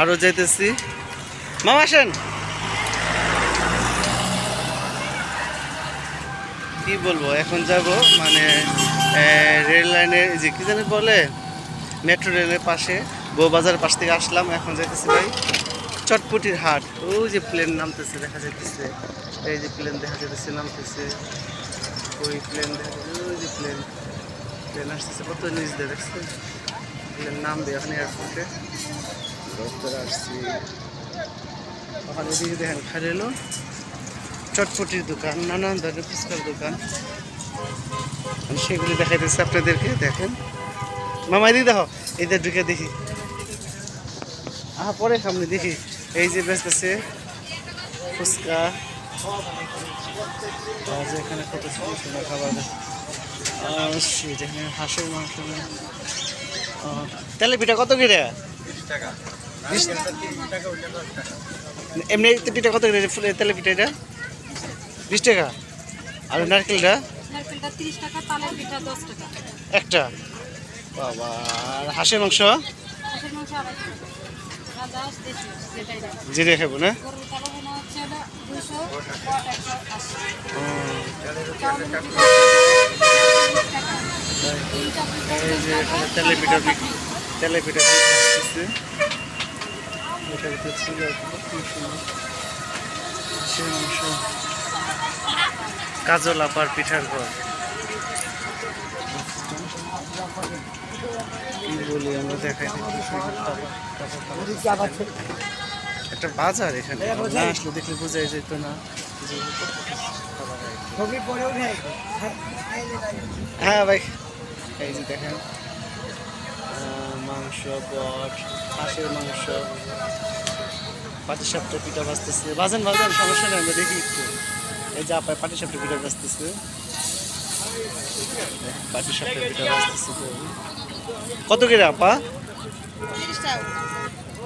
আরও যাইতেছি। মামা আসেন। কি বলব, এখন যাব মানে রেল লাইনের যে কি জানি বলে, মেট্রো রেলের পাশে, বউবাজারের পাশ থেকে আসলাম, এখন যাইতেছি ভাই, চটপটির হাট। ওই যে প্লেন নামতেছে, দেখা যাইতেছে। এই যে প্লেন দেখা যাইতেছে, নামতেছে। ওই প্লেন দেখা ওই যে প্লেন প্লেন আসতেছে, কত নিচ দিয়ে, দেখছেন? প্লেন নামবে, এখন এয়ারপোর্টে ওখানে এদিকে দেখেন খালি চটপটির দোকান, নানান ধরনের ফুচকার দোকান। সেগুলি দেখাইতেছি আপনাদেরকে, দেখেন। মামা এদিকে দেখো, এইটা ঢুকে দেখি। আহা, পরে সামনে দেখি। এই যে বেচতেছে ফুচকা। আর এখানে কত সুন্দর সুন্দর খাবার এখানে হাঁসের মাংস। তেলে পিঠা কত করে? বিশ এমনি পিঠা কত করে তেলে পিঠা এটা বিশ টাকা আর নারকেলটা একটা বাবা আর হাঁসের মাংস জিরে খাব না তেলে পিঠা তেলে পিঠা আসতেছে এটা ভিতরে ছিল খুব সুন্দর। মাংস কাজল আপার পিঠার ঘর। কি বলি আমরা দেখাই। একটা বাজার এখানে। না আসলে দেখলে বোঝাই যেত না। হ্যাঁ ভাই এই যে দেখেন। মাংস বট হাঁসের মাংস। পাটিসাপটা পিঠা বাজতেছে বাজেন বাজেন সমস্যা নেই আমরা দেখি একটু। এই যে আপনার পাটিসাপটা পিঠা বাজতেছে পাটিসাপটা পিঠা বাজতেছে তো। কত করে আপা?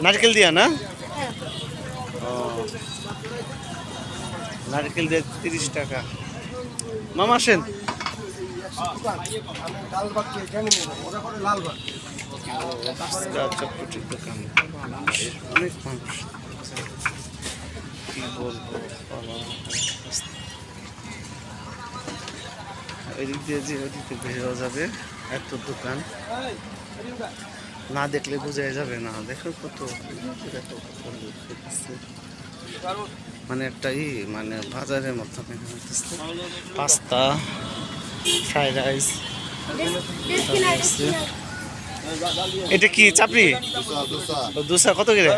নারকেল দিয়া না? হ্যাঁ। ও। নারকেল দিয়ে তিরিশ টাকা। মামা আসেন। চটপটির দোকান অনেক মানুষ কি বলব এদিক দিয়ে যে ওদিকে বেরোয়া যাবে এত দোকান। না দেখলে বোঝাই যাবে না। দেখো কত। মানে একটা ই মানে বাজারের মতো পাস্তা ফ্রাইড রাইস এটা কি চাপড়ি? দুসা কত করে?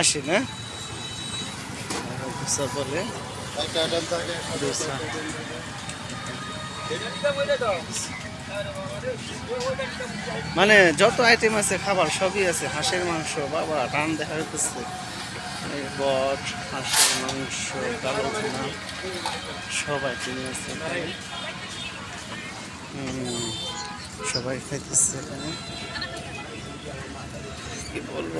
আশি না? বলে। মানে যত আইটেম আছে খাবার সবই আছে। হাঁসের মাংস বাবা রান দেখা যাচ্ছে বট হাঁসের মাংস কালো ভুনা সব আইটেম আছে। হুম, সবাই খাইতেছে এখানে। কি বলব?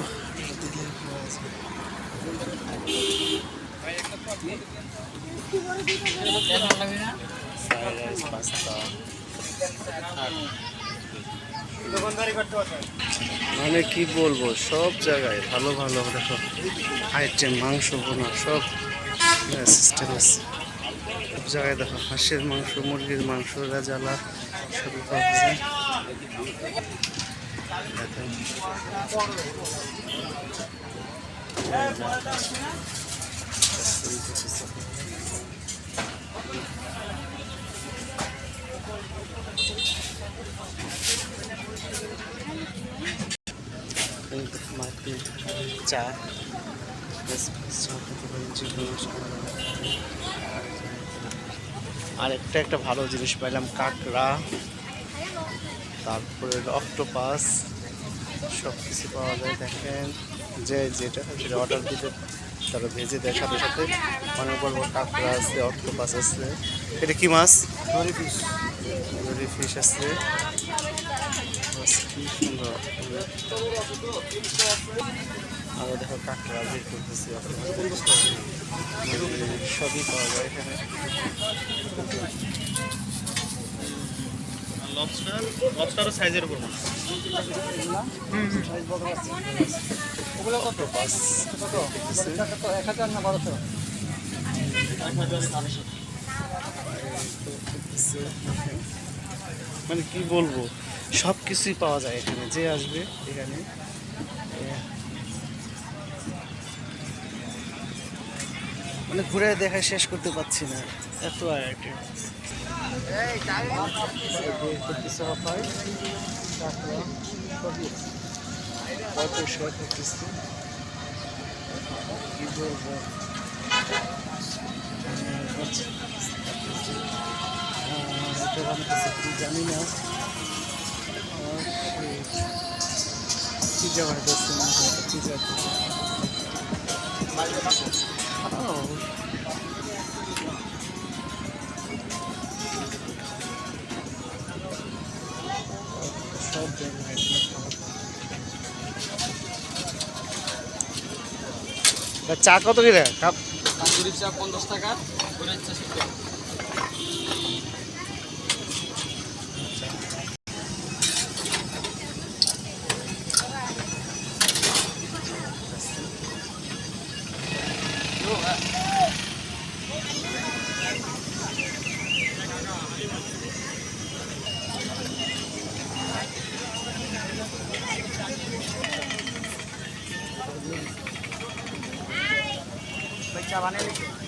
মানে কি বলব, সব জায়গায় ভালো ভালো দেখো আইটেম মাংস বোনা সব সিস্টেম আছে সব জায়গায় দেখো, হাঁসের মাংস, মুরগির মাংস, রাজালা এই দেখো মাটি চা espresso খেতে আর একটা একটা ভালো জিনিস পাইলাম কাঁকড়া। তারপরে অক্টোপাস সব কিছু পাওয়া যায় দেখেন। যে যেটা সেটা অর্ডার দিলে তারা ভেজে দেয় সাথে সাথে। অনেক বড় বড় কাঁকড়া আছে অক্টোপাস আছে। এটা কি মাছ? দড়ি ফিশ আছে। বাস, কি সুন্দর। আরও দেখো কাঁকড়া বের করতেছি সবই পাওয়া যায় এখানে। লবস্টার সাইজের উপর। ওগুলো কত? কত? এক হাজার না বারোশো? মানে কি বলব? সব কিছুই পাওয়া যায় এখানে যে আসবে এখানে। মানে ঘুরে দেখে শেষ করতে পারছি না। এত হয় পঁয়ত্রিশশো করতেছি কি বানাতেছে কি জানি খাওয়া। চা কত করে কাপ তান্দুরি চা পঞ্চাশ টাকা চা বানিয়ে